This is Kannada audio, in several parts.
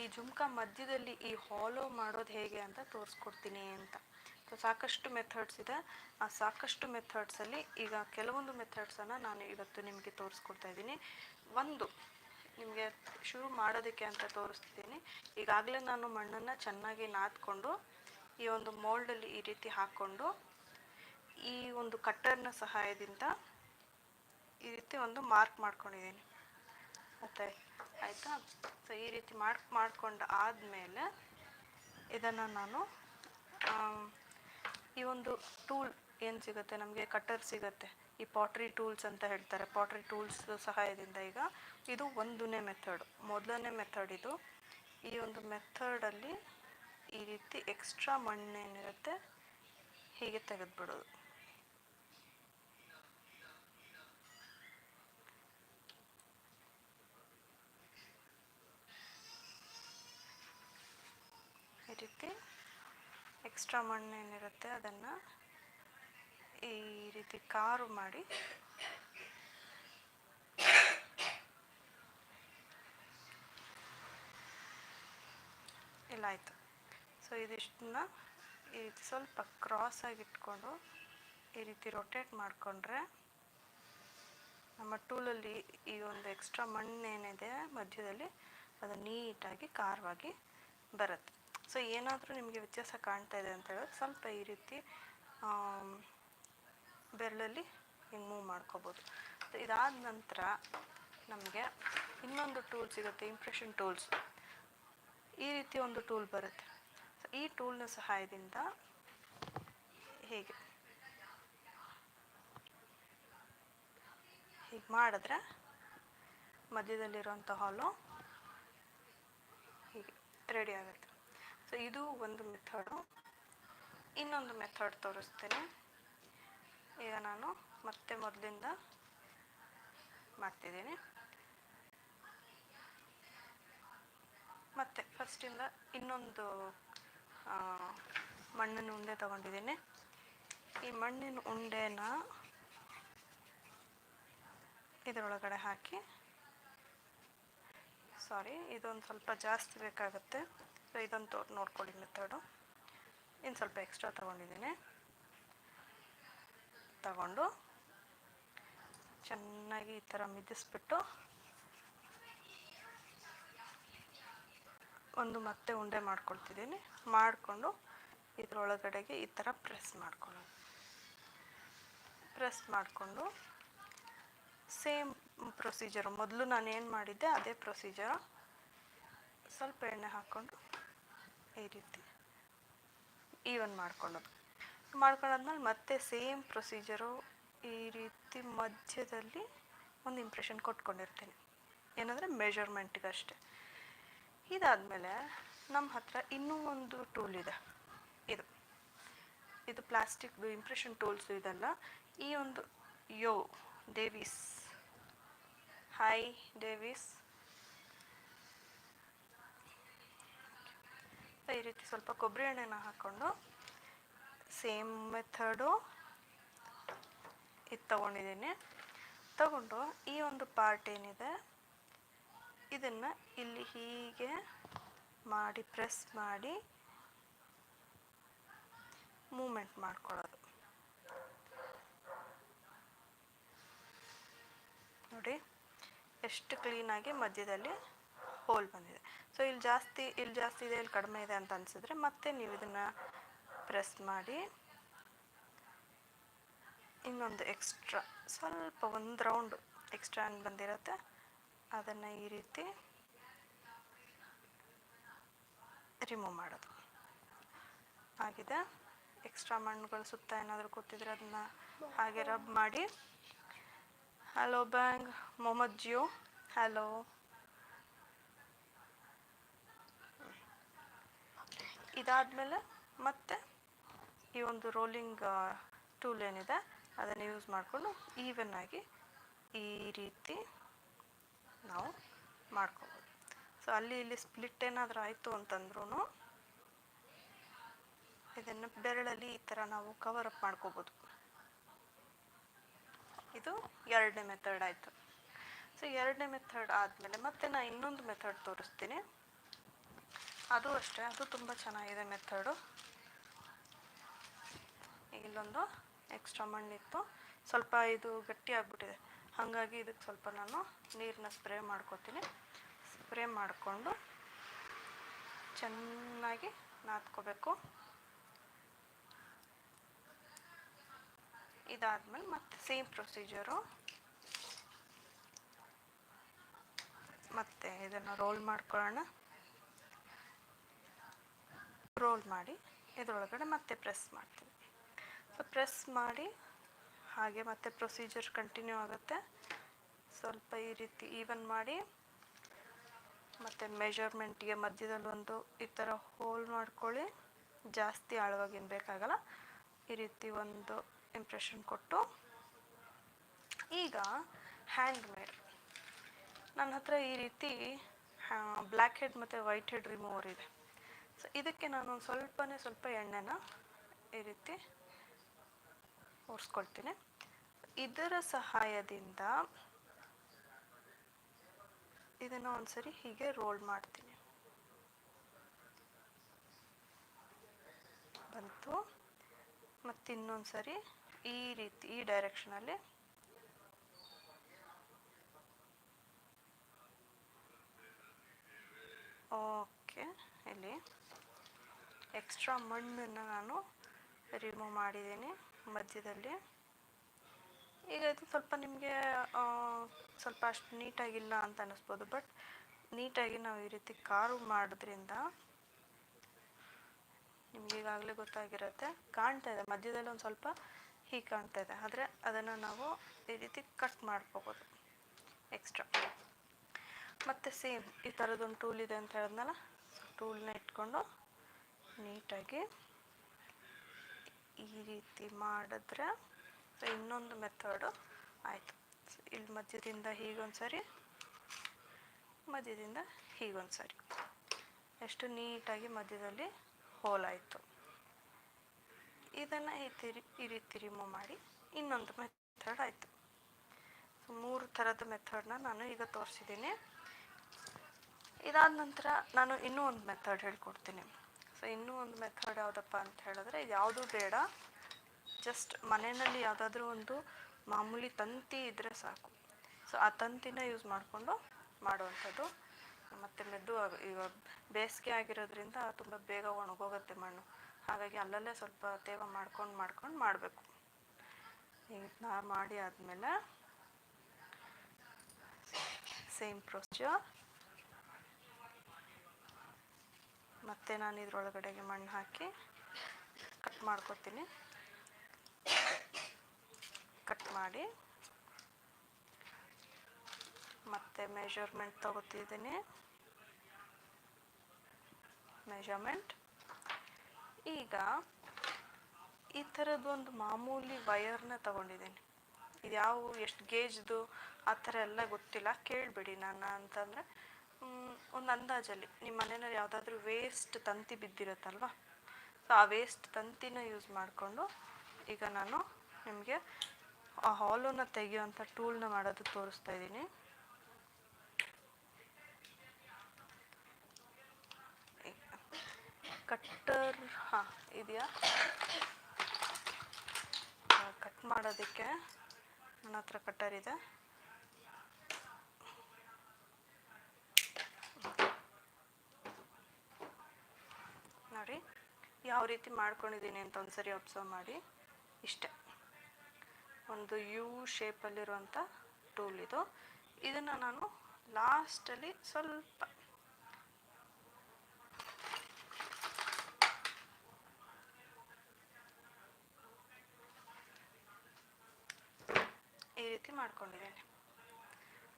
ಈ ಜುಮ್ಕ ಮಧ್ಯದಲ್ಲಿ ಈ ಹಾಲೋ ಮಾಡೋದು ಹೇಗೆ ಅಂತ ತೋರಿಸ್ಕೊಡ್ತೀನಿ ಅಂತ. ಸಾಕಷ್ಟು ಮೆಥಡ್ಸ್ ಇದೆ. ಆ ಸಾಕಷ್ಟು ಮೆಥಡ್ಸಲ್ಲಿ ಈಗ ಕೆಲವೊಂದು ಮೆಥಡ್ಸನ್ನು ನಾನು ಇವತ್ತು ನಿಮಗೆ ತೋರಿಸ್ಕೊಡ್ತಾ ಇದ್ದೀನಿ. ಒಂದು, ನಿಮಗೆ ಶುರು ಮಾಡೋದಕ್ಕೆ ಅಂತ ತೋರಿಸ್ತಿದ್ದೀನಿ ಈಗಾಗಲೇ ನಾನು ಮಣ್ಣನ್ನು ಚೆನ್ನಾಗಿ ನಾದ್ಕೊಂಡು ಈ ಒಂದು ಮೋಲ್ಡಲ್ಲಿ ಈ ರೀತಿ ಹಾಕ್ಕೊಂಡು ಈ ಒಂದು ಕಟ್ಟರ್ನ ಸಹಾಯದಿಂದ ಈ ರೀತಿ ಒಂದು ಮಾರ್ಕ್ ಮಾಡ್ಕೊಂಡಿದ್ದೀನಿ. ಮತ್ತೆ ಆಯಿತಾ? ಸೊ ಈ ರೀತಿ ಮಾರ್ಕ್ ಮಾಡ್ಕೊಂಡು ಆದಮೇಲೆ ಇದನ್ನು ನಾನು ಈ ಒಂದು ಟೂಲ್ ಏನು ಸಿಗುತ್ತೆ? ನಮಗೆ ಕಟ್ಟರ್ ಸಿಗುತ್ತೆ. ಈ ಪಾಟ್ರಿ ಟೂಲ್ಸ್ ಅಂತ ಹೇಳ್ತಾರೆ. ಪಾಟ್ರಿ ಟೂಲ್ಸ್ ಸಹಾಯದಿಂದ ಈಗ ಇದು ಒಂದನೇ ಮೆಥಡ್ ಮೊದಲನೇ ಮೆಥಡ್ ಇದು. ಈ ಒಂದು ಮೆಥಡಲ್ಲಿ ಈ ರೀತಿ ಎಕ್ಸ್ಟ್ರಾ ಮಣ್ಣೇನಿರುತ್ತೆ, ಹೀಗೆ ತೆಗೆದುಬಿಡೋದು. ಈ ರೀತಿ ಎಕ್ಸ್ಟ್ರಾ ಮಣ್ಣು ಏನಿರುತ್ತೆ ಅದನ್ನು ಈ ರೀತಿ ಕಾರು ಮಾಡಿ ಇಲ್ಲ ಆಯಿತು. ಸೊ ಇದಿಷ್ಟನ್ನ ಈ ರೀತಿ ಸ್ವಲ್ಪ ಕ್ರಾಸ್ ಆಗಿ ಇಟ್ಕೊಂಡು ಈ ರೀತಿ ರೊಟೇಟ್ ಮಾಡಿಕೊಂಡ್ರೆ ನಮ್ಮ ಟೂಲಲ್ಲಿ ಈ ಒಂದು ಎಕ್ಸ್ಟ್ರಾ ಮಣ್ಣೇನಿದೆ ಮಧ್ಯದಲ್ಲಿ ಅದು ನೀಟಾಗಿ ಖಾರವಾಗಿ ಬರುತ್ತೆ. ಸೊ ಏನಾದರೂ ನಿಮಗೆ ವ್ಯತ್ಯಾಸ ಕಾಣ್ತಾ ಇದೆ ಅಂತ ಹೇಳಿದ್ರೆ ಸ್ವಲ್ಪ ಈ ರೀತಿ ಬೆರಳಲ್ಲಿ ಹಿಂಗೆ ಮೂವ್ ಮಾಡ್ಕೋಬೋದು. ಸೊ ಇದಾದ ನಂತರ ನಮಗೆ ಇನ್ನೊಂದು ಟೂಲ್ ಸಿಗುತ್ತೆ ಇಂಪ್ರೆಷನ್ ಟೂಲ್ಸ್ ಈ ರೀತಿ ಒಂದು ಟೂಲ್ ಬರುತ್ತೆ. ಸೊ ಈ ಟೂಲ್ನ ಸಹಾಯದಿಂದ ಹೀಗೆ? ಹೀಗೆ ಮಾಡಿದ್ರೆ ಮಧ್ಯದಲ್ಲಿರುವಂಥ ಹಾಲು ಹೀಗೆ ರೆಡಿ ಆಗುತ್ತೆ. ಸೊ ಇದು ಒಂದು ಮೆಥಡು ಇನ್ನೊಂದು ಮೆಥಡ್ ತೋರಿಸ್ತೇನೆ. ಈಗ ನಾನು ಮತ್ತೆ ಮೊದಲಿಂದ ಮಾಡ್ತಿದ್ದೀನಿ. ಮತ್ತೆ ಫಸ್ಟಿಂದ ಇನ್ನೊಂದು ಮಣ್ಣಿನ ಉಂಡೆ ತಗೊಂಡಿದ್ದೀನಿ. ಈ ಮಣ್ಣಿನ ಉಂಡೆನ ಇದರೊಳಗಡೆ ಹಾಕಿ ಸಾರಿ ಇದೊಂದು ಸ್ವಲ್ಪ ಜಾಸ್ತಿ ಬೇಕಾಗುತ್ತೆ. ಸೊ ಇದೊಂದು ತೋ ನೋಡ್ಕೊಳ್ಳಿ ಮೆಥಡು. ಇನ್ನು ಸ್ವಲ್ಪ ಎಕ್ಸ್ಟ್ರಾ ತಗೊಂಡಿದ್ದೀನಿ. ತಗೊಂಡು ಚೆನ್ನಾಗಿ ಈ ಥರ ಮಿದಿಸ್ಬಿಟ್ಟು ಒಂದು ಮತ್ತೆ ಉಂಡೆ ಮಾಡ್ಕೊಳ್ತಿದ್ದೀನಿ. ಮಾಡಿಕೊಂಡು ಇದರೊಳಗಡೆಗೆ ಈ ಥರ ಪ್ರೆಸ್ ಮಾಡ್ಕೊಳ್ಳೋದು ಪ್ರೆಸ್ ಮಾಡಿಕೊಂಡು ಸೇಮ್ ಪ್ರೊಸೀಜರು ಮೊದಲು ನಾನು ಏನು ಮಾಡಿದ್ದೆ ಅದೇ ಪ್ರೊಸೀಜರು. ಸ್ವಲ್ಪ ಎಣ್ಣೆ ಹಾಕ್ಕೊಂಡು ಈ ರೀತಿ. ಈವನ್ ಮಾಡ್ಕೊಳ್ಳೋದು ಮಾಡ್ಕೊಂಡಾದ್ಮೇಲೆ ಮತ್ತೆ ಸೇಮ್ ಪ್ರೊಸೀಜರು ಈ ರೀತಿ ಮಧ್ಯದಲ್ಲಿ ಒಂದು ಇಂಪ್ರೆಷನ್ ಕೊಟ್ಕೊಂಡಿರ್ತೀನಿ. ಏನಂದರೆ ಮೆಜರ್ಮೆಂಟಿಗೆ ಅಷ್ಟೇ. ಇದಾದಮೇಲೆ ನಮ್ಮ ಹತ್ರ ಇನ್ನೂ ಒಂದು ಟೂಲ್ ಇದೆ. ಇದು. ಇದು ಪ್ಲಾಸ್ಟಿಕ್ದು ಇಂಪ್ರೆಷನ್ ಟೂಲ್ಸು ಇದೆಲ್ಲ. ಈ ಒಂದು ಯೋ ಡೇವಿಸ್ ಹೈ ಡೇವಿಸ್ ಈ ರೀತಿ ಸ್ವಲ್ಪ ಕೊಬ್ಬರಿ ಎಣ್ಣೆನ ಹಾಕ್ಕೊಂಡು ಸೇಮ್ ಮೆಥಡು ಇದು ತಗೊಂಡಿದ್ದೀನಿ. ತಗೊಂಡು ಈ ಒಂದು ಪಾರ್ಟ್ ಏನಿದೆ, ಇದನ್ನು ಇಲ್ಲಿ ಹೀಗೆ ಮಾಡಿ ಪ್ರೆಸ್ ಮಾಡಿ ಮೂಮೆಂಟ್ ಮಾಡ್ಕೊಳ್ಳೋದು. ನೋಡಿ, ಎಷ್ಟು ಕ್ಲೀನಾಗಿ ಮಧ್ಯದಲ್ಲಿ ಹೋಲ್ ಬಂದಿದೆ. ಸೊ ಇಲ್ಲಿ ಜಾಸ್ತಿ ಇಲ್ಲಿ ಜಾಸ್ತಿ ಇದೆ, ಇಲ್ಲಿ ಕಡಿಮೆ ಇದೆ ಅಂತ ಅನಿಸಿದ್ರೆ ಮತ್ತೆ ನೀವು ಇದನ್ನು ಪ್ರೆಸ್ ಮಾಡಿ. ಇನ್ನೊಂದು ಎಕ್ಸ್ಟ್ರಾ ಸ್ವಲ್ಪ ಒಂದು ರೌಂಡ್ ಎಕ್ಸ್ಟ್ರಾ ಅಂತ ಬಂದಿರುತ್ತೆ. ಅದನ್ನು ಈ ರೀತಿ ರಿಮೂವ್ ಮಾಡೋದು. ಆಗಿದೆ. ಎಕ್ಸ್ಟ್ರಾ ಮಣ್ಣುಗಳು ಸುತ್ತ ಏನಾದರೂ ಕೂತಿದ್ರೆ ಅದನ್ನು ಹಾಗೆ ರಬ್ ಮಾಡಿ. ಹಲೋ ಬ್ಯಾಂಗ್ ಮೊಹಮ್ಮದ್ ಜಿಯೋ ಹಲೋ ಇದಾದಮೇಲೆ ಮತ್ತೆ ಈ ಒಂದು ರೋಲಿಂಗ್ ಟೂಲ್ ಏನಿದೆ, ಅದನ್ನು ಯೂಸ್ ಮಾಡಿಕೊಂಡು ಈವನ್ ಆಗಿ ಈ ರೀತಿ ನಾವು ಮಾಡ್ಕೋಬೋದು. ಸೊ ಅಲ್ಲಿ ಇಲ್ಲಿ ಸ್ಪ್ಲಿಟ್ ಏನಾದರೂ ಆಯಿತು ಅಂತಂದ್ರೂ ಇದನ್ನು ಬೆರಳಲ್ಲಿ ಈ ಥರ ನಾವು ಕವರ್ ಅಪ್ ಮಾಡ್ಕೋಬೋದು. ಇದು ಎರಡನೇ ಮೆಥಡ್ ಆಯಿತು. ಸೊ ಎರಡನೇ ಮೆಥಡ್ ಆದಮೇಲೆ ಮತ್ತೆ ನಾನು ಇನ್ನೊಂದು ಮೆಥಡ್ ತೋರಿಸ್ತೀನಿ. ಅದು ಅಷ್ಟೇ, ಅದು ತುಂಬ ಚೆನ್ನಾಗಿದೆ ಮೆಥಡು. ಇಲ್ಲೊಂದು ಎಕ್ಸ್ಟ್ರಾ ಮಣ್ಣಿತ್ತು. ಸ್ವಲ್ಪ ಇದು ಗಟ್ಟಿ ಆಗಿಬಿಟ್ಟಿದೆ. ಹಾಗಾಗಿ ಇದಕ್ಕೆ ಸ್ವಲ್ಪ ನಾನು ನೀರನ್ನ ಸ್ಪ್ರೇ ಮಾಡ್ಕೊತೀನಿ. ಸ್ಪ್ರೇ ಮಾಡಿಕೊಂಡು ಚೆನ್ನಾಗಿ ನಾದ್ಕೋಬೇಕು. ಇದಾದ್ಮೇಲೆ ಮತ್ತೆ ಸೇಮ್ ಪ್ರೊಸೀಜರು. ಮತ್ತೆ ಇದನ್ನು ರೋಲ್ ಮಾಡ್ಕೊಳ್ಳೋಣ. ರೋಲ್ ಮಾಡಿ ಇದರೊಳಗಡೆ ಮತ್ತೆ ಪ್ರೆಸ್ ಮಾಡ್ತೀವಿ. ಸೊ ಪ್ರೆಸ್ ಮಾಡಿ ಹಾಗೆ ಮತ್ತೆ ಪ್ರೊಸೀಜರ್ ಕಂಟಿನ್ಯೂ ಆಗುತ್ತೆ. ಸ್ವಲ್ಪ ಈ ರೀತಿ ಈವನ್ ಮಾಡಿ ಮತ್ತು ಮೆಜರ್ಮೆಂಟ್ಗೆ ಮಧ್ಯದಲ್ಲಿ ಒಂದು ಈ ಥರ ಹೋಲ್ ಮಾಡ್ಕೊಳ್ಳಿ. ಜಾಸ್ತಿ ಆಳವಾಗಿ ಬೇಕಾಗಲ್ಲ. ಈ ರೀತಿ ಒಂದು ಇಂಪ್ರೆಷನ್ ಕೊಟ್ಟು ಈಗ ಹ್ಯಾಂಡ್ ಮೇಡ್ ನನ್ನ ಹತ್ರ ಈ ರೀತಿ ಬ್ಲ್ಯಾಕ್ ಹೆಡ್ ಮತ್ತು ವೈಟ್ ಹೆಡ್ ರಿಮೂವರ್ ಇದೆ. ಸೊ ಇದಕ್ಕೆ ನಾನು ಸ್ವಲ್ಪನೇ ಸ್ವಲ್ಪ ಎಣ್ಣೆನ ಈ ರೀತಿ ಒರೆಸ್ಕೊಳ್ತೀನಿ. ಇದರ ಸಹಾಯದಿಂದ ಇದನ್ನು ಒಂದ್ಸರಿ ಹೀಗೆ ರೋಲ್ ಮಾಡ್ತೀನಿ. ಬಂತು. ಮತ್ತು ಇನ್ನೊಂದ್ಸರಿ ಈ ರೀತಿ, ಈ ಡೈರೆಕ್ಷನಲ್ಲಿ ಓಕೆ, ಇಲ್ಲಿ. ಎಕ್ಸ್ಟ್ರಾ ಮಣ್ಣನ್ನು ನಾನು ರಿಮೂವ್ ಮಾಡಿದ್ದೀನಿ ಮಧ್ಯದಲ್ಲಿ. ಈಗ ಇದು ಸ್ವಲ್ಪ ನಿಮಗೆ ಸ್ವಲ್ಪ ಅಷ್ಟು ನೀಟಾಗಿಲ್ಲ ಅಂತ ಅನ್ನಿಸ್ಬೋದು ಬಟ್ ನೀಟಾಗಿ ನಾವು ಈ ರೀತಿ ಕಾರು ಮಾಡೋದ್ರಿಂದ ನಿಮ್ಗೆ ಈಗಾಗಲೇ ಗೊತ್ತಾಗಿರುತ್ತೆ. ಕಾಣ್ತಾ ಇದೆ, ಮಧ್ಯದಲ್ಲಿ ಒಂದು ಸ್ವಲ್ಪ ಹೀ ಕಾಣ್ತಾ ಇದೆ, ಆದರೆ ಅದನ್ನು ನಾವು ಈ ರೀತಿ ಕಟ್ ಮಾಡ್ಕೋಬೋದು ಎಕ್ಸ್ಟ್ರಾ. ಮತ್ತು ಸೇಮ್ ಈ ಥರದೊಂದು ಟೂಲ್ ಇದೆ ಅಂತ ಹೇಳಿದ್ನಲ್ಲ ಟೂಲ್ನ ಇಟ್ಕೊಂಡು ನೀಟಾಗಿ ಈ ರೀತಿ ಮಾಡಿದ್ರೆ ಇನ್ನೊಂದು ಮೆಥಡು ಆಯಿತು. ಇಲ್ಲಿ ಮಧ್ಯದಿಂದ ಹೀಗೊಂದು ಸರಿ ಮಧ್ಯದಿಂದ ಹೀಗೊಂದು ಸರಿ ಎಷ್ಟು ನೀಟಾಗಿ ಮಧ್ಯದಲ್ಲಿ ಹೋಲಾಯಿತು ಇದನ್ನು ಈ ತಿರಿ, ಈ ರೀತಿ ರಿಮೂವ್ ಮಾಡಿ ಇನ್ನೊಂದು ಮೆಥಡ್ ಆಯಿತು. ಮೂರು ಥರದ ಮೆಥಡ್ನ ನಾನು ಈಗ ತೋರಿಸಿದ್ದೀನಿ. ಇದಾದ ನಂತರ ನಾನು ಇನ್ನೂ ಒಂದು ಮೆಥಡ್ ಹೇಳ್ಕೊಡ್ತೀನಿ. ಸೊ ಇನ್ನೂ ಒಂದು ಮೆಥಡ್ ಯಾವುದಪ್ಪ ಅಂತ ಹೇಳಿದ್ರೆ ಯಾವುದು ಬೇಡ. ಜಸ್ಟ್ ಮನೆಯಲ್ಲಿ ಯಾವುದಾದ್ರೂ ಒಂದು ಮಾಮೂಲಿ ತಂತಿ ಇದ್ದರೆ ಸಾಕು. ಸೊ ಆ ತಂತಿನ ಯೂಸ್ ಮಾಡಿಕೊಂಡು ಮಾಡುವಂಥದ್ದು. ಮತ್ತು ಮೆದ್ದು ಈಗ ಬೇಸಿಗೆ ಆಗಿರೋದ್ರಿಂದ ತುಂಬ ಬೇಗ ಒಣಗೋಗುತ್ತೆ ಮಣ್ಣು. ಹಾಗಾಗಿ ಅಲ್ಲಲ್ಲೇ ಸ್ವಲ್ಪ ತೇವ ಮಾಡ್ಕೊಂಡು ಮಾಡ್ಕೊಂಡು ಮಾಡಬೇಕು. ಈಗ ನಾ ಮಾಡಿ ಆದಮೇಲೆ ಸೇಮ್ ಪ್ರೊಸೀಜರ್ ಮತ್ತೆ ನಾನು ಇದರೊಳಗಡೆಗೆ ಮಣ್ಣು ಹಾಕಿ ಕಟ್ ಮಾಡ್ಕೊತೀನಿ. ಕಟ್ ಮಾಡಿ ಮತ್ತೆ ಮೆಷರ್ಮೆಂಟ್ ತಗೋತಿದ್ದೀನಿ. ಮೆಷರ್ಮೆಂಟ್ ಈಗ ಈ ಥರದ್ದು ಒಂದು ಮಾಮೂಲಿ ವಯರ್ನ ತಗೊಂಡಿದ್ದೀನಿ. ಇದು ಯಾವ ಎಷ್ಟು ಗೇಜ್ದು ಆ ಥರ ಎಲ್ಲ ಗೊತ್ತಿಲ್ಲ. ಕೇಳಿಬಿಡಿ, ನಾನು ಅಂತಂದರೆ ಒಂದು ಅಂದಾಜಲ್ಲಿ. ನಿಮ್ಮ ಮನೆಯಲ್ಲಿ ಯಾವುದಾದ್ರೂ ವೇಸ್ಟ್ ತಂತಿ ಬಿದ್ದಿರುತ್ತಲ್ವ? ಸೊ ಆ ವೇಸ್ಟ್ ತಂತಿನ ಯೂಸ್ ಮಾಡಿಕೊಂಡು ಈಗ ನಾನು ನಿಮಗೆ ಆ ಹಾಲನ್ನು ತೆಗೆಯುವಂಥ ಟೂಲ್ನ ಮಾಡೋದು ತೋರಿಸ್ತಾ ಇದ್ದೀನಿ. ಕಟ್ಟರ್ ಹಾಂ, ಇದೆಯಾ? ಕಟ್ ಮಾಡೋದಕ್ಕೆ ನನ್ನ ಹತ್ರ ಕಟ್ಟರ್ ಇದೆ. ನೋಡಿ ಯಾವ ರೀತಿ ಮಾಡ್ಕೊಂಡಿದ್ದೀನಿ ಅಂತ ಒಂದ್ಸರಿ ಅಬ್ಸರ್ವ್ ಮಾಡಿ. ಇಷ್ಟೆ. ಒಂದು ಯು ಶೇಪಲ್ಲಿರುವಂಥ ಟೂಲ್ ಇದು. ಇದನ್ನು ನಾನು ಲಾಸ್ಟಲ್ಲಿ ಸ್ವಲ್ಪ ಈ ರೀತಿ ಮಾಡ್ಕೊಂಡಿದ್ದೀನಿ.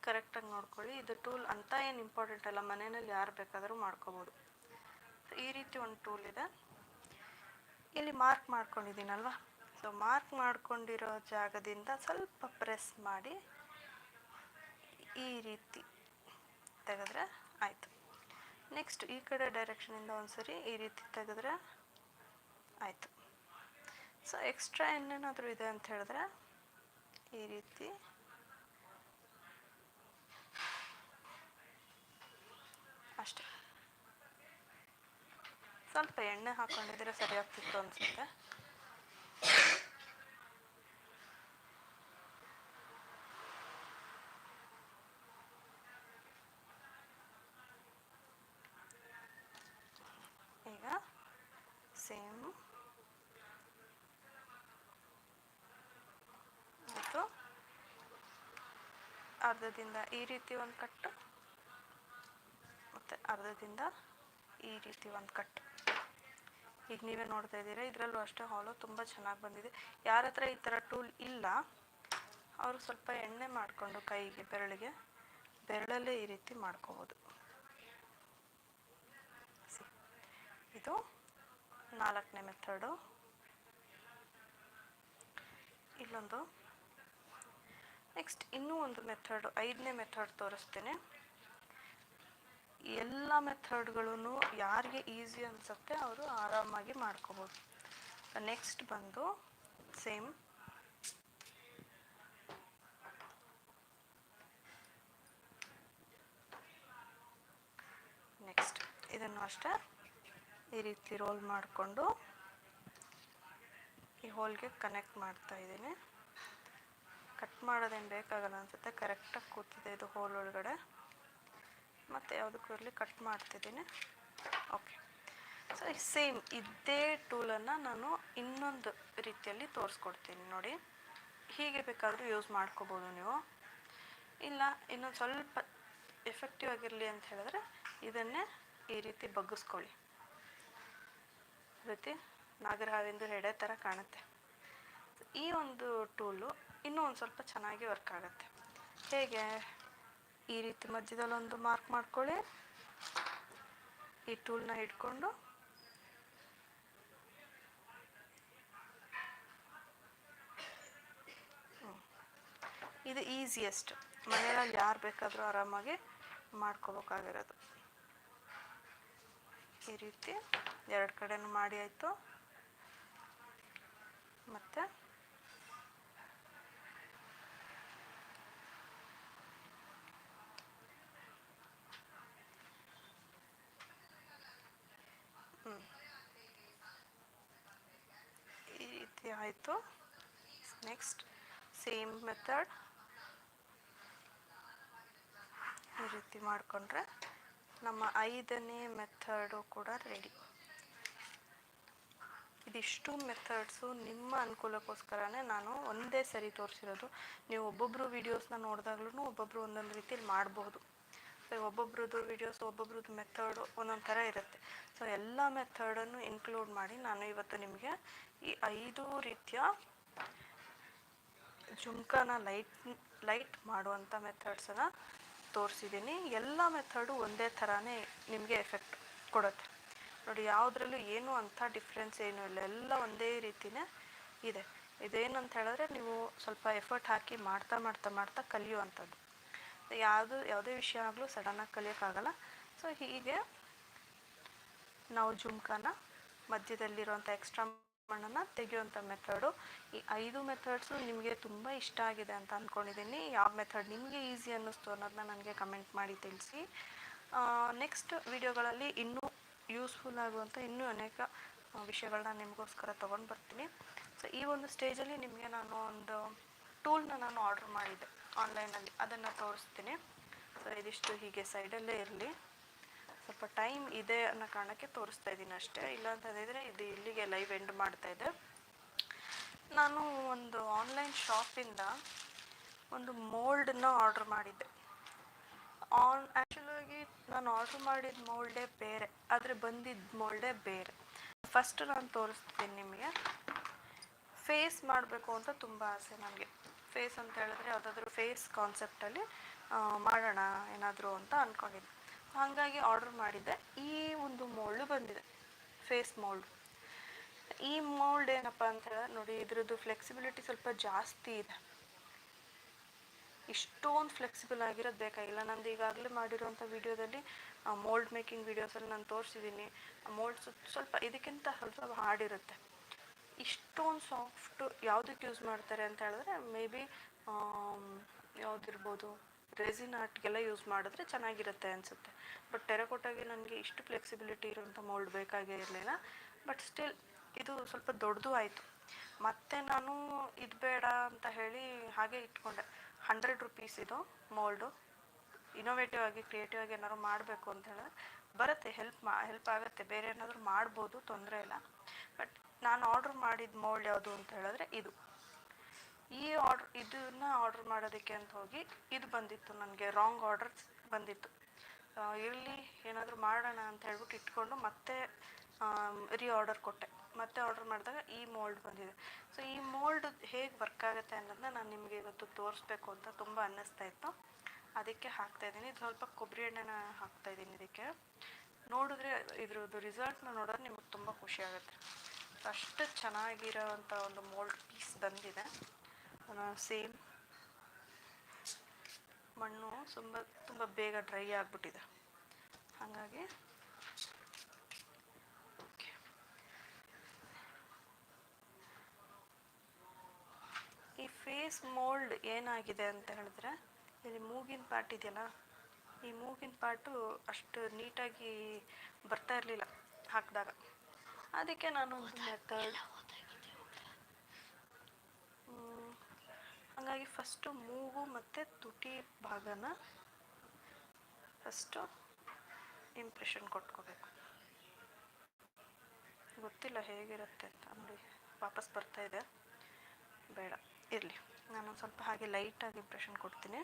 ಕರೆಕ್ಟಾಗಿ ನೋಡ್ಕೊಳ್ಳಿ. ಇದು ಟೂಲ್ ಅಂತ ಏನು ಇಂಪಾರ್ಟೆಂಟ್ ಅಲ್ಲ, ಮನೆಯಲ್ಲಿ ಯಾರು ಬೇಕಾದರೂ ಮಾಡ್ಕೋಬೋದು. ಈ ರೀತಿ ಒಂದು ಟೂಲ್ ಇದೆ. ಇಲ್ಲಿ ಮಾರ್ಕ್ ಮಾಡ್ಕೊಂಡಿದ್ದೀನಲ್ವ? ಸೊ ಮಾರ್ಕ್ ಮಾಡ್ಕೊಂಡಿರೋ ಜಾಗದಿಂದ ಸ್ವಲ್ಪ ಪ್ರೆಸ್ ಮಾಡಿ ಈ ರೀತಿ ತೆಗೆದ್ರೆ ಆಯಿತು. ನೆಕ್ಸ್ಟ್ ಈ ಕಡೆ ಡೈರೆಕ್ಷನಿಂದ ಒಂದ್ಸರಿ ಈ ರೀತಿ ತೆಗೆದ್ರೆ ಆಯಿತು. ಸೊ ಎಕ್ಸ್ಟ್ರಾ ಏನೇನಾದರೂ ಇದೆ ಅಂತ ಹೇಳಿದ್ರೆ ಈ ರೀತಿ ಅಷ್ಟೆ. ಸ್ವಲ್ಪ ಎಣ್ಣೆ ಹಾಕೊಂಡಿದ್ರೆ ಸರಿ ಆಗ್ತಿತ್ತು ಅನಿಸುತ್ತೆ. ಈಗ ಸೇಮ್. ಮತ್ತು ಅರ್ಧದಿಂದ ಈ ರೀತಿ ಒಂದು ಕಟ್ಟು, ಮತ್ತು ಅರ್ಧದಿಂದ ಈ ರೀತಿ ಒಂದು ಕಟ್ ಈಗ ನೀವೇ ನೋಡ್ತಾ ಇದ್ದೀರಾ, ಇದರಲ್ಲೂ ಅಷ್ಟೇ ಹಾಲು ತುಂಬ ಚೆನ್ನಾಗಿ ಬಂದಿದೆ. ಯಾರ ಹತ್ರ ಈ ಥರ ಟೂಲ್ ಇಲ್ಲ, ಅವರು ಸ್ವಲ್ಪ ಎಣ್ಣೆ ಮಾಡಿಕೊಂಡು ಕೈಗೆ, ಬೆರಳಿಗೆ, ಬೆರಳಲ್ಲೇ ಈ ರೀತಿ ಮಾಡ್ಕೋಬೋದು. ಇದು ನಾಲ್ಕನೇ ಮೆಥಡು. ಇಲ್ಲೊಂದು, ನೆಕ್ಸ್ಟ್ ಇನ್ನೂ ಒಂದು ಮೆಥಡ್, ಐದನೇ ಮೆಥಡ್ ತೋರಿಸ್ತೇನೆ. ಎಲ್ಲ ಮೆಥಡ್ಗಳೂ ಯಾರಿಗೆ ಈಸಿ ಅನಿಸುತ್ತೆ ಅವರು ಆರಾಮಾಗಿ ಮಾಡ್ಕೋಬೋದು. ನೆಕ್ಸ್ಟ್ ಬಂದು ಸೇಮ್. ನೆಕ್ಸ್ಟ್ ಇದನ್ನು ಅಷ್ಟೇ ಈ ರೀತಿ ರೋಲ್ ಮಾಡಿಕೊಂಡು ಈ ಹೋಲ್ಗೆ ಕನೆಕ್ಟ್ ಮಾಡ್ತಾ ಇದ್ದೀನಿ. ಕಟ್ ಮಾಡೋದೇನು ಬೇಕಾಗಲ್ಲ ಅನಿಸುತ್ತೆ. ಕರೆಕ್ಟಾಗಿ ಕೂತಿದೆ ಇದು ಹೋಲ್ ಒಳಗಡೆ. ಮತ್ತು ಯಾವುದಕ್ಕೂ ಇರಲಿ ಕಟ್ ಮಾಡ್ತಿದ್ದೀನಿ. ಓಕೆ ಸೊ ಸೇಮ್ ಇದೇ ಟೂಲನ್ನು ನಾನು ಇನ್ನೊಂದು ರೀತಿಯಲ್ಲಿ ತೋರಿಸ್ಕೊಡ್ತೀನಿ ನೋಡಿ. ಹೀಗೆ ಬೇಕಾದರೂ ಯೂಸ್ ಮಾಡ್ಕೋಬೋದು ನೀವು. ಇಲ್ಲ, ಇನ್ನೊಂದು ಸ್ವಲ್ಪ ಎಫೆಕ್ಟಿವ್ ಆಗಿರಲಿ ಅಂತ ಹೇಳಿದ್ರೆ ಇದನ್ನೇ ಈ ರೀತಿ ಬಗ್ಗಿಸ್ಕೊಳ್ಳಿ. ರೀತಿ ನಾಗರಹಾವಿಂದು ಹೆಡೆ ಥರ ಕಾಣುತ್ತೆ. ಈ ಒಂದು ಟೂಲು ಇನ್ನೂ ಒಂದು ಸ್ವಲ್ಪ ಚೆನ್ನಾಗಿ ವರ್ಕ್ ಆಗುತ್ತೆ. ಹೇಗೆ? ಈ ರೀತಿ ಮಧ್ಯದಲ್ಲಿ ಒಂದು ಮಾರ್ಕ್ ಮಾಡ್ಕೊಳ್ಳಿ. ಈ ಟೂಲ್ನ ಇಟ್ಕೊಂಡು. ಇದು ಈಸಿಯೆಸ್ಟ್ ಮನೆಯಲ್ಲಿ ಯಾರು ಬೇಕಾದರೂ ಆರಾಮಾಗಿ ಮಾಡ್ಕೋಬೇಕಾಗಿರೋದು. ಈ ರೀತಿ ಎರಡು ಕಡೆನೂ ಮಾಡಿ ಆಯಿತು. ಮತ್ತು ಈ ರೀತಿ ಆಯಿತು. ನೆಕ್ಸ್ಟ್ ಸೇಮ್ ಮೆಥಡ್ ಈ ರೀತಿ ಮಾಡಿಕೊಂಡ್ರೆ ನಮ್ಮ ಐದನೇ ಮೆಥಡು ಕೂಡ ರೆಡಿ ಇದಿಷ್ಟು ಮೆಥಡ್ಸು ನಿಮ್ಮ ಅನುಕೂಲಕ್ಕೋಸ್ಕರನೇ ನಾನು ಒಂದೇ ಸರಿ ತೋರಿಸಿರೋದು. ನೀವು ಒಬ್ಬೊಬ್ಬರು ವೀಡಿಯೋಸ್ನ ನೋಡಿದಾಗ್ಲೂ ಒಬ್ಬೊಬ್ಬರು ಒಂದೊಂದು ರೀತಿಯಲ್ಲಿ ಮಾಡಬಹುದು ಒಬ್ಬೊಬ್ರದ್ದು ವಿಡಿಯೋಸ್ ಒಬ್ಬೊಬ್ರದ್ದು ಮೆಥಡು ಒಂದೊಂದು ಥರ ಇರುತ್ತೆ. ಸೊ ಎಲ್ಲ ಮೆಥಡನ್ನು ಇನ್ಕ್ಲೂಡ್ ಮಾಡಿ ನಾನು ಇವತ್ತು ನಿಮಗೆ ಈ ಐದು ರೀತಿಯ ಜುಮ್ಕಾನ ಲೈಟ್ ಲೈಟ್ ಮಾಡುವಂಥ ಮೆಥಡ್ಸನ್ನು ತೋರಿಸಿದ್ದೀನಿ. ಎಲ್ಲ ಮೆಥಡು ಒಂದೇ ಥರನೇ ನಿಮಗೆ ಎಫೆಕ್ಟ್ ಕೊಡುತ್ತೆ. ನೋಡಿ, ಯಾವುದ್ರಲ್ಲೂ ಏನು ಅಂಥ ಡಿಫ್ರೆನ್ಸ್ ಏನೂ ಇಲ್ಲ. ಎಲ್ಲ ಒಂದೇ ರೀತಿನೇ ಇದೆ. ಇದೇನಂತ ಹೇಳಿದ್ರೆ ನೀವು ಸ್ವಲ್ಪ ಎಫರ್ಟ್ ಹಾಕಿ ಮಾಡ್ತಾ ಮಾಡ್ತಾ ಮಾಡ್ತಾ ಕಲಿಯುವಂಥದ್ದು. ಯಾವುದು ಯಾವುದೇ ವಿಷಯ ಆಗಲೂ ಸಡನ್ನಾಗಿ ಕಲಿಯೋಕ್ಕಾಗಲ್ಲ. ಸೊ ಹೀಗೆ ನಾವು ಜುಮ್ಕಾನ ಮಧ್ಯದಲ್ಲಿರುವಂಥ ಎಕ್ಸ್ಟ್ರಾ ಮಣ್ಣನ್ನು ತೆಗೆಯುವಂಥ ಮೆಥಡು ಈ ಐದು ಮೆಥಡ್ಸು ನಿಮಗೆ ತುಂಬ ಇಷ್ಟ ಆಗಿದೆ ಅಂತ ಅಂದ್ಕೊಂಡಿದ್ದೀನಿ ಯಾವ ಮೆಥಡ್ ನಿಮಗೆ ಈಸಿ ಅನ್ನಿಸ್ತು ಅನ್ನೋದನ್ನ ನನಗೆ ಕಮೆಂಟ್ ಮಾಡಿ ತಿಳಿಸಿ. ನೆಕ್ಸ್ಟ್ ವಿಡಿಯೋಗಳಲ್ಲಿ ಇನ್ನೂ ಯೂಸ್ಫುಲ್ ಆಗುವಂಥ ಇನ್ನೂ ಅನೇಕ ವಿಷಯಗಳನ್ನ ನಿಮಗೋಸ್ಕರ ತೊಗೊಂಡು ಬರ್ತೀನಿ. ಸೊ ಈ ಒಂದು ಸ್ಟೇಜಲ್ಲಿ ನಿಮಗೆ ನಾನು ಒಂದು ಟೂಲ್ನ ನಾನು ಆರ್ಡ್ರ್ ಮಾಡಿದ್ದೆ. ಆನ್ಲೈನಲ್ಲಿ ಅದನ್ನು ತೋರಿಸ್ತೀನಿ. ಸೊ ಇದಿಷ್ಟು ಹೀಗೆ ಸೈಡಲ್ಲೇ ಇರಲಿ. ಸ್ವಲ್ಪ ಟೈಮ್ ಇದೆ ಅನ್ನೋ ಕಾರಣಕ್ಕೆ ತೋರಿಸ್ತಾ ಇದ್ದೀನಿ ಅಷ್ಟೇ. ಇಲ್ಲ ಅಂತ ಹೇಳಿದರೆ ಇದು ಇಲ್ಲಿಗೆ ಲೈವ್ ಎಂಡ್ ಮಾಡ್ತಾ ಇದೆ. ನಾನು ಒಂದು ಆನ್ಲೈನ್ ಶಾಪಿಂದ ಒಂದು ಮೋಲ್ಡನ್ನ ಆರ್ಡ್ರ್ ಮಾಡಿದ್ದೆ. ಆನ್ ಆ್ಯಕ್ಚುಲಾಗಿ ನಾನು ಆರ್ಡ್ರ್ ಮಾಡಿದ ಮೋಲ್ಡೇ ಬೇರೆ, ಆದರೆ ಬಂದಿದ್ದ ಮೋಲ್ಡೇ ಬೇರೆ. ಫಸ್ಟ್ ನಾನು ತೋರಿಸ್ತೀನಿ ನಿಮಗೆ. ಫೇಸ್ ಮಾಡಬೇಕು ಅಂತ ತುಂಬ ಆಸೆ ನನಗೆ ಫೇಸ್ ಅಂತ ಹೇಳಿದ್ರೆ ಯಾವುದಾದ್ರೂ ಫೇಸ್ ಕಾನ್ಸೆಪ್ಟಲ್ಲಿ ಮಾಡೋಣ ಏನಾದರೂ ಅಂತ ಅಂದ್ಕೊಂಡಿದ್ದೆ ಹಾಗಾಗಿ ಆರ್ಡರ್ ಮಾಡಿದ್ದೆ. ಈ ಒಂದು ಮೋಲ್ಡು ಬಂದಿದೆ ಫೇಸ್ ಮೋಲ್ಡ್ ಈ ಮೋಲ್ಡ್ ಏನಪ್ಪ ಅಂತ ಹೇಳಿದ್ರೆ ನೋಡಿ, ಇದ್ರದ್ದು ಫ್ಲೆಕ್ಸಿಬಿಲಿಟಿ ಸ್ವಲ್ಪ ಜಾಸ್ತಿ ಇದೆ. ಇಷ್ಟೊಂದು ಫ್ಲೆಕ್ಸಿಬಲ್ ಆಗಿರೋದು ಬೇಕಾಗಿಲ್ಲ ನಂದು ಈಗಾಗಲೇ ಮಾಡಿರೋಂಥ ವಿಡಿಯೋದಲ್ಲಿ ಮೋಲ್ಡ್ ಮೇಕಿಂಗ್ ವೀಡಿಯೋಸಲ್ಲಿ ನಾನು ತೋರಿಸಿದ್ದೀನಿ ಮೋಲ್ಡ್ ಸ್ವಲ್ಪ ಇದಕ್ಕಿಂತ ಸ್ವಲ್ಪ ಹಾರ್ಡ್ ಇರುತ್ತೆ. ಇಷ್ಟೊಂದು ಸಾಫ್ಟ್ ಯಾವುದಕ್ಕೆ ಯೂಸ್ ಮಾಡ್ತಾರೆ ಅಂತ ಹೇಳಿದ್ರೆ, ಮೇ ಬಿ ಯಾವುದಿರ್ಬೋದು ರೆಸಿನ್ ಆರ್ಟ್ಗೆಲ್ಲ ಯೂಸ್ ಮಾಡಿದ್ರೆ ಚೆನ್ನಾಗಿರುತ್ತೆ ಅನಿಸುತ್ತೆ. ಬಟ್ ಟೆರಕೋಟಾಗೆ ನನಗೆ ಇಷ್ಟು ಫ್ಲೆಕ್ಸಿಬಿಲಿಟಿ ಇರೋಂಥ ಮೋಲ್ಡ್ ಬೇಕಾಗೇ ಇರಲಿಲ್ಲ. ಬಟ್ ಸ್ಟಿಲ್ ಇದು ಸ್ವಲ್ಪ ದೊಡ್ಡದು ಆಯಿತು. ಮತ್ತೆ ನಾನು ಇದು ಬೇಡ ಅಂತ ಹೇಳಿ ಹಾಗೆ ಇಟ್ಕೊಂಡೆ. ಹಂಡ್ರೆಡ್ ರುಪೀಸ್ ಇದು ಮೋಲ್ಡು. ಇನೋವೇಟಿವ್ ಆಗಿ ಕ್ರಿಯೇಟಿವ್ ಆಗಿ ಏನಾದ್ರು ಮಾಡಬೇಕು ಅಂತ ಹೇಳಿದ್ರೆ ಬರುತ್ತೆ ಹೆಲ್ಪ್ ಮಾ ಹೆಲ್ಪ್ ಆಗುತ್ತೆ. ಬೇರೆ ಏನಾದರೂ ಮಾಡ್ಬೋದು, ತೊಂದರೆ ಇಲ್ಲ. ಬಟ್ ನಾನು ಆರ್ಡ್ರ್ ಮಾಡಿದ ಮೋಲ್ಡ್ ಯಾವುದು ಅಂತ ಹೇಳಿದ್ರೆ ಇದು. ಈ ಆರ್ಡ್ರ್ ಇದನ್ನ ಆರ್ಡ್ರ್ ಮಾಡೋದಕ್ಕೆ ಅಂತ ಹೋಗಿ ಇದು ಬಂದಿತ್ತು ನನಗೆ ರಾಂಗ್ ಆರ್ಡರ್ ಬಂದಿತ್ತು. ಇಲ್ಲಿ ಏನಾದರೂ ಮಾಡೋಣ ಅಂತ ಹೇಳ್ಬಿಟ್ಟು ಇಟ್ಕೊಂಡು ಮತ್ತೆ ರೀ ಆರ್ಡರ್ ಕೊಟ್ಟೆ. ಮತ್ತೆ ಆರ್ಡರ್ ಮಾಡಿದಾಗ ಈ ಮೋಲ್ಡ್ ಬಂದಿದೆ. ಸೊ ಈ ಮೋಲ್ಡ್ ಹೇಗೆ ವರ್ಕ್ ಆಗುತ್ತೆ ಅನ್ನೋದನ್ನ ನಾನು ನಿಮಗೆ ಇವತ್ತು ತೋರಿಸ್ಬೇಕು ಅಂತ ತುಂಬ ಅನ್ನಿಸ್ತಾ ಇತ್ತು. ಅದಕ್ಕೆ ಹಾಕ್ತಾ ಇದ್ದೀನಿ. ಸ್ವಲ್ಪ ಕೊಬ್ಬರಿ ಎಣ್ಣೆನ ಹಾಕ್ತಾ ಇದ್ದೀನಿ ಇದಕ್ಕೆ. ನೋಡಿದ್ರೆ ಇದ್ರದ್ದು ರಿಸಲ್ಟ್ನ ನೋಡೋದು ನಿಮಗೆ ತುಂಬ ಖುಷಿ ಆಗುತ್ತೆ. ಅಷ್ಟು ಚೆನ್ನಾಗಿರೋವಂಥ ಒಂದು ಮೋಲ್ಡ್ ಪೀಸ್ ಬಂದಿದೆ. ಸೇಮ್ ಮಣ್ಣು ತುಂಬ ತುಂಬ ಬೇಗ ಡ್ರೈ ಆಗಿಬಿಟ್ಟಿದೆ. ಹಾಗಾಗಿ. ಈ ಫೇಸ್ ಮೋಲ್ಡ್ ಏನಾಗಿದೆ ಅಂತ ಹೇಳಿದ್ರೆ ಇಲ್ಲಿ ಮೂಗಿನ ಪಾರ್ಟ್ ಇದೆಯಲ್ಲ, ಈ ಮೂಗಿನ ಪಾರ್ಟು ಅಷ್ಟು ನೀಟಾಗಿ ಬರ್ತಾ ಇರಲಿಲ್ಲ ಹಾಕಿದಾಗ. ಅದಕ್ಕೆ ನಾನು ಒಂದು ಮೆಥಡ್ ಹಾಗಾಗಿ ಫಸ್ಟು ಮೂಗು ಮತ್ತು ತುಟಿ ಭಾಗನ ಫಸ್ಟು ಇಂಪ್ರೆಷನ್ ಕೊಟ್ಕೋಬೇಕು. ಗೊತ್ತಿಲ್ಲ ಹೇಗಿರುತ್ತೆ ಅಂತ, ನೋಡಿ, ವಾಪಸ್ ಬರ್ತಾ ಇದೆ. ಬೇಡ, ಇರಲಿ. ನಾನು ಸ್ವಲ್ಪ ಹಾಗೆ ಲೈಟಾಗಿ ಇಂಪ್ರೆಷನ್ ಕೊಡ್ತೀನಿ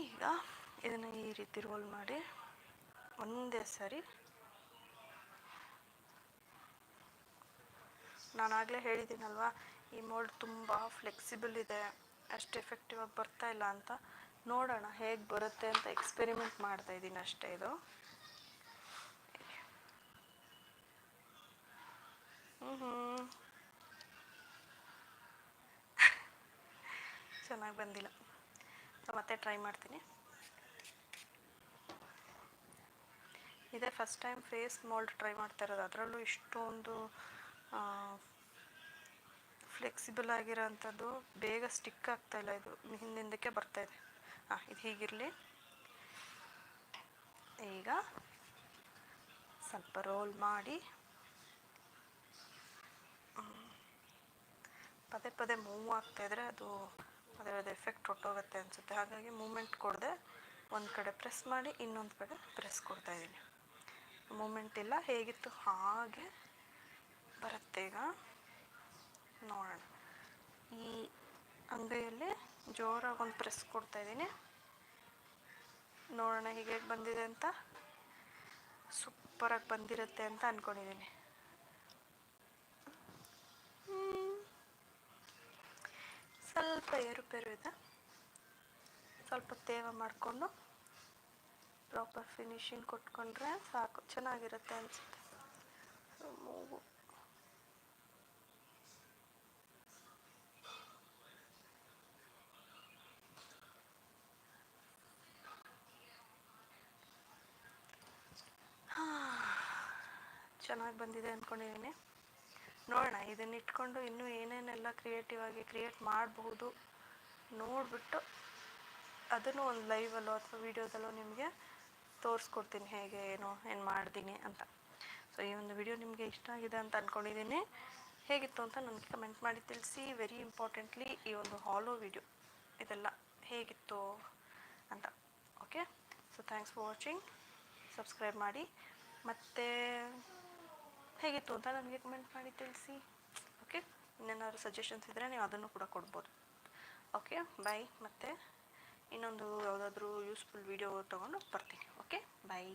ಈಗ ಇದನ್ನು ಈ ರೀತಿ ರೋಲ್ ಮಾಡಿ ಒಂದೇ ಸರಿ ನಾನು ಆಗಲೇ ಹೇಳಿದ್ದೀನಲ್ವಾ, ಈ ಮೋಲ್ಡ್ ತುಂಬ ಫ್ಲೆಕ್ಸಿಬಲ್ ಇದೆ, ಅಷ್ಟು ಎಫೆಕ್ಟಿವ್ ಆಗಿ ಬರ್ತಾ ಇಲ್ಲ ಅಂತ ನೋಡೋಣ ಹೇಗೆ ಬರುತ್ತೆ ಅಂತ ಎಕ್ಸ್ಪೆರಿಮೆಂಟ್ ಮಾಡ್ತಾ ಇದ್ದೀನಿ ಅಷ್ಟೇ ಇದು. ಹ್ಞೂ ಚೆನ್ನಾಗಿ ಬಂದಿಲ್ಲ. ಸೊ ಮತ್ತೆ ಟ್ರೈ ಮಾಡ್ತೀನಿ. ಇದೇ first time face mould try ಮಾಡ್ತಾ ಇರೋದು. ಅದರಲ್ಲೂ ಇಷ್ಟೊಂದು ಫ್ಲೆಕ್ಸಿಬಲ್ ಆಗಿರೋಂಥದ್ದು. ಬೇಗ ಸ್ಟಿಕ್ ಆಗ್ತಾ ಇಲ್ಲ ಇದು. ಹಿಂದಿಂದಕ್ಕೆ ಬರ್ತಾ ಇದೆ. ಹಾಂ ಇದು ಹೀಗಿರಲಿ. ಈಗ ಸ್ವಲ್ಪ ರೋಲ್ ಮಾಡಿ. ಪದೇ ಪದೇ ಮೂವ್ ಆಗ್ತಾ ಇದ್ರೆ ಅದು ಅದರದ್ದು ಎಫೆಕ್ಟ್ ಹೊಟ್ಟೋಗುತ್ತೆ ಅನಿಸುತ್ತೆ. ಹಾಗಾಗಿ ಮೂಮೆಂಟ್ ಕೊಡದೆ ಒಂದು ಕಡೆ ಪ್ರೆಸ್ ಮಾಡಿ, ಇನ್ನೊಂದು ಕಡೆ ಪ್ರೆಸ್ ಕೊಡ್ತಾ ಇದ್ದೀನಿ. ಮೂಮೆಂಟ್ ಇಲ್ಲ, ಹೇಗಿತ್ತು, ಹಾಗೆ ಬರುತ್ತೆ ಈಗ. ನೋಡೋಣ. ಈ ಅಂಗೈಯಲ್ಲಿ ಜೋರಾಗಿ ಒಂದು ಪ್ರೆಸ್ ಕೊಡ್ತಾ ಇದ್ದೀನಿ. ನೋಡೋಣ ಹೀಗೆ ಬಂದಿದೆ ಅಂತ. ಸೂಪರಾಗಿ ಬಂದಿರುತ್ತೆ ಅಂತ ಅಂದ್ಕೊಂಡಿದ್ದೀನಿ ಸ್ವಲ್ಪ ಏರುಪೇರು ಇದೆ. ಸ್ವಲ್ಪ ತೇವ ಮಾಡಿಕೊಂಡು ಪ್ರಾಪರ್ ಫಿನಿಶಿಂಗ್ ಕೊಟ್ಕೊಂಡ್ರೆ ಸಾಕು, ಚೆನ್ನಾಗಿರುತ್ತೆ ಅನಿಸುತ್ತೆ. ಮೂಗು. ಚೆನ್ನಾಗಿ ಬಂದಿದೆ ಅಂದ್ಕೊಂಡಿದ್ದೀನಿ ನೋಡೋಣ, ಇದನ್ನ ಇಟ್ಕೊಂಡು ಇನ್ನೂ ಏನೇನೆಲ್ಲ ಕ್ರಿಯೇಟಿವ್ ಆಗಿ ಕ್ರಿಯೇಟ್ ಮಾಡಬಹುದು ನೋಡಿಬಿಟ್ಟು ಅದನ್ನು ಒಂದು ಲೈವಲ್ಲೋ ಅಥವಾ ವೀಡಿಯೋದಲ್ಲೋ ನಿಮಗೆ ತೋರಿಸ್ಕೊಡ್ತೀನಿ ಹೇಗೆ, ಏನು ಏನು ಮಾಡ್ತೀನಿ ಅಂತ. ಸೊ ಈ ಒಂದು ವಿಡಿಯೋ ನಿಮಗೆ ಇಷ್ಟ ಆಗಿದೆ ಅಂತ ಅಂದ್ಕೊಂಡಿದ್ದೀನಿ ಹೇಗಿತ್ತು ಅಂತ ನನಗೆ ಕಮೆಂಟ್ ಮಾಡಿ ತಿಳಿಸಿ. ವೆರಿ ಇಂಪಾರ್ಟೆಂಟ್ಲಿ ಈ ಒಂದು ಹಾಲೋ ವಿಡಿಯೋ ಇದೆಲ್ಲ ಹೇಗಿತ್ತು ಅಂತ. Okay so thanks for watching subscribe ಮಾಡಿ. ಮತ್ತು ಹೇಗಿತ್ತು ಅಂತ ನನಗೆ ಕಮೆಂಟ್ ಮಾಡಿ ತಿಳಿಸಿ. ಓಕೆ ಇನ್ನೇನಾದ್ರು ಸಜೆಷನ್ಸ್ ಇದ್ದರೆ ನೀವು ಅದನ್ನು ಕೂಡ ಕೊಡ್ಬೋದು. ಓಕೆ ಬಾಯ್ ಮತ್ತು ಇನ್ನೊಂದು ಯಾವುದಾದ್ರೂ ಯೂಸ್ಫುಲ್ ವೀಡಿಯೋ ತೊಗೊಂಡು ಬರ್ತೀನಿ ಓಕೆ ಬಾಯ್